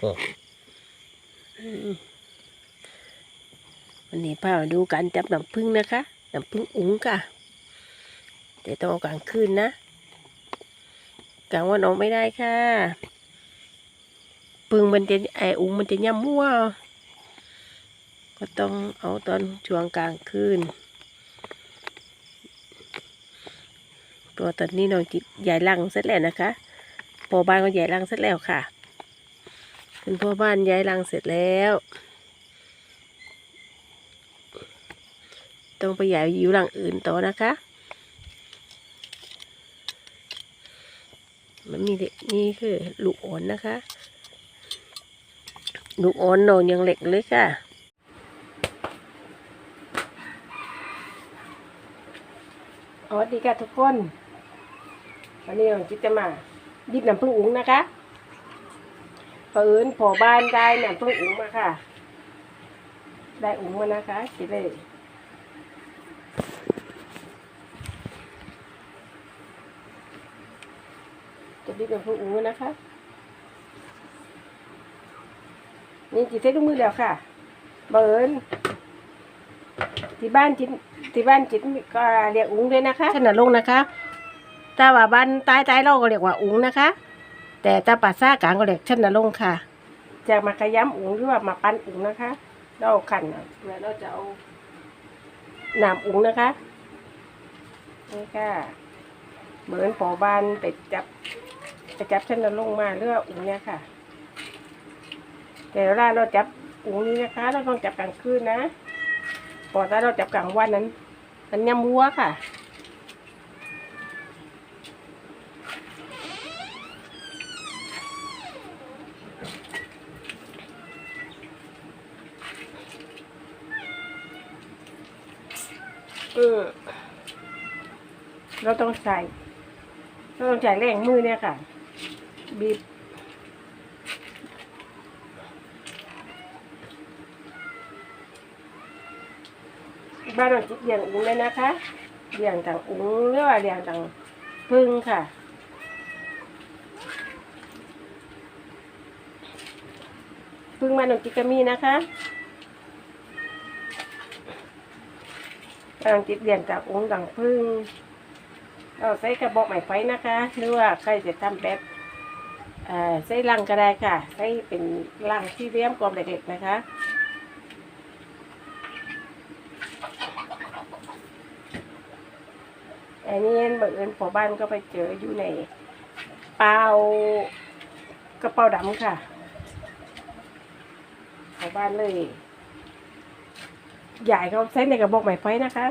โอ้อืมวันนี้พามาดูการจับน้ำผึ้งนะคะน้ำผึ้งอุ๋งค่ะแต่ต้องเอากลางคืนนะกลางวันออกไม่ได้ค่ะปึงมันจะไออุ๋งมันจะย่ำมั่วก็ต้องเอาตอนช่วงกลางคืนตัวตอนนี้น้องจิตใหญ่ลังเสร็จแล้วนะคะพอบ้านก็ใหญ่ลังเสร็จแล้วค่ะ คุณพ่อบ้านย้ายรังเสร็จแล้ว ต้องไปย้ายอยู่หลังอื่นต่อนะคะ มันมีเด็กนี่คือลูกอ่อนนะคะ ลูกอ่อนนอนยังเล็กเลยค่ะสวัสดีค่ะทุกคน วันนี้เราจะมาดิบน้ำผึ้งอุ้งนะคะ เปินพอบ้านได้เนี่ยเพิ่งอุ๋งมาค่ะ ได้อุ๋งมานะคะจะได้จะดีเป็นเพิ่งอุ๋งมนะคะ นี่จีเซ็ตลูกมือแล้วค่ะเบิร์นที่บ้านจิตที่บ้านจิตก็เรียกอุ๋งเลยนะคะขนาดลงนะคะ ถ้าว่าบ้านใต้ใต้เราก็เรียกว่าอุ๋งนะคะ แต่ถ้าปัสซ่ากลางก็เรียกชั้นนรงค่ะ จะมาขย้ำอุ๋งหรือว่ามาปั้นอุ๋งนะคะเราขันเอาแล้วเราจะเอาหนามอุ๋งนะคะนี่ค่ะเหมือนปอบานไปจับไปจับชั้นนรงมาเรือว่อุ๋งเนี่ยค่ะ แต่เวลาเราจับอุ๋งนี้นะคะ เราต้องจับกลางคืนนะพอถ้าเราจับกลางวันนั้นมันยำวัวค่ะ เออ เราต้องใส่ เราต้องใช้แรงมือเนี่ยค่ะ บีบบ้านเราจิตเลี้ยงอุ้งเลยนะคะเลี้ยงต่างอุ้งหรือว่าเลี้ยงต่างพึ่งค่ะพึ่งมาหนองจิตกมีนะคะ กำลังจิตเรียนจากองค์ดังพึ่งเราใช้กระบอกไม้ไฟนะคะหรือว่าใครจะทำแบบเอ่อใช้ลังก็ได้ค่ะใช้เป็นลังที่เลี้ยมกลมเด็กๆนะคะอันนี้เบิร์นพอบ้านก็ไปเจออยู่ในเปากระเป๋าดำค่ะพอบ้านเลย ใหญ่เขาใช้ในกระบอกไม้ไฟนะคะ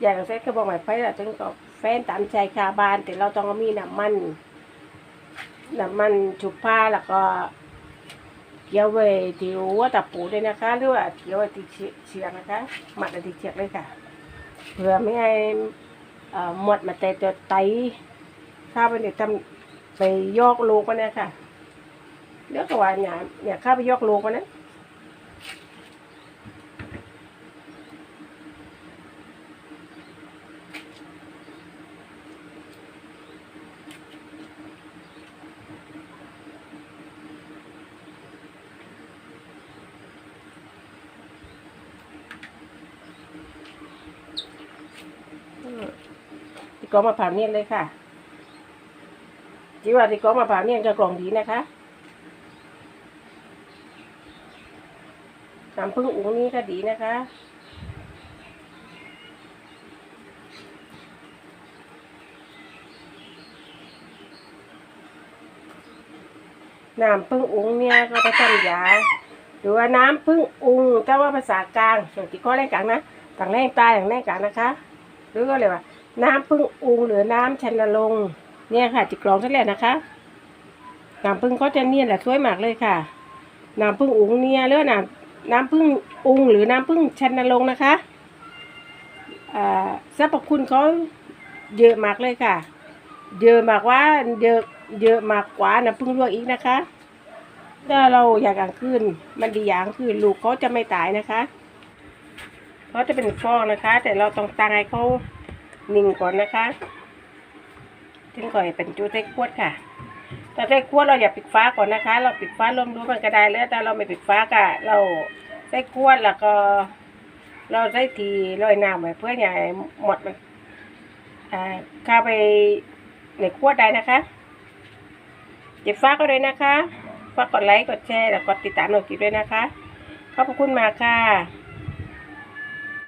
ใหญ่เขาใช้กระบอกไม้ไฟแล้วจึงก็แฟนตามใจคาบาน แต่เราต้องมีน้ำมันน้ำมันชุบผ้าแล้วก็เกี่ยวไว้ที่หัวตะปูด้วยนะคะหรือว่าเกี่ยวไว้ที่เชือกนะคะหมัดไว้ที่เชือกเลยค่ะ เพื่อไม่ให้หมดมาแต่ตัวไตข้าวไปเนี่ยทำไปยอกลูกมันเนี่ยค่ะ เดี๋ยวก็ว่าเนี่ยเนี่ยข้าไปยกลูกมันนะอืมที่กองมะพร้าวเนี่ยเลยค่ะจีว่าที่กองมะพร้าวเนี่ยจะกล่องดีนะคะ น้ำผึ้งอุ๋งนี่ก็ดีนะคะน้ำผึ้งอุ๋งเนี่ยก็ไปทำยาหรือว่าน้ำผึ้งอุ๋งถ้าว่าภาษากลางอย่างที่ข้อแรกกลางนะต่างแรกตายอย่างแรกกลางนะคะ หรือก็เลยว่า น้ำผึ้งอุ๋งหรือน้ำชันลงค์เนี่ยค่ะจิกรองทั้งแหละนะคะน้ำผึ้งเขาจะเนี่ยแหละสวยมากเลยค่ะน้ำผึ้งอุ๋งเนี่ยหรือว่าน้ำ น้ำผึ้งอุงหรือน้ำผึ้งชันนรงนะคะอ่าสรรพคุณเขาเยอะมากเลยค่ะ เยอะมากว่าเยอะเยอะมากกว่าน้ำผึ้งลวกอีกนะคะ ถ้าเราอยากกลางคืนมันดีอย่างคือลูกเขาจะไม่ตายนะคะเขาจะเป็นฟองนะคะ แต่เราต้องตั้งให้เขานิ่งก่อนนะคะถึงก่อนเป็นจูเต็กขวดค่ะ แต่ใส่ขั้วเราอย่าปิดฟ้าก่อนนะคะ เราปิดฟ้าลมดูมันก็ได้แล้วแต่เราไม่ปิดฟ้าก็เราใส่ขั้วแล้วก็ เราใส่ทีลอยน้ำไว้เพื่ออย่าให้หมดมันอ่าเข้าไปในขั้วได้นะคะเจ็บฟ้าก็เลยนะคะฝากกดไลค์กดแชร์แล้วกดติดตามหน่อยกิบด้วยนะคะขอบคุณมากค่ะ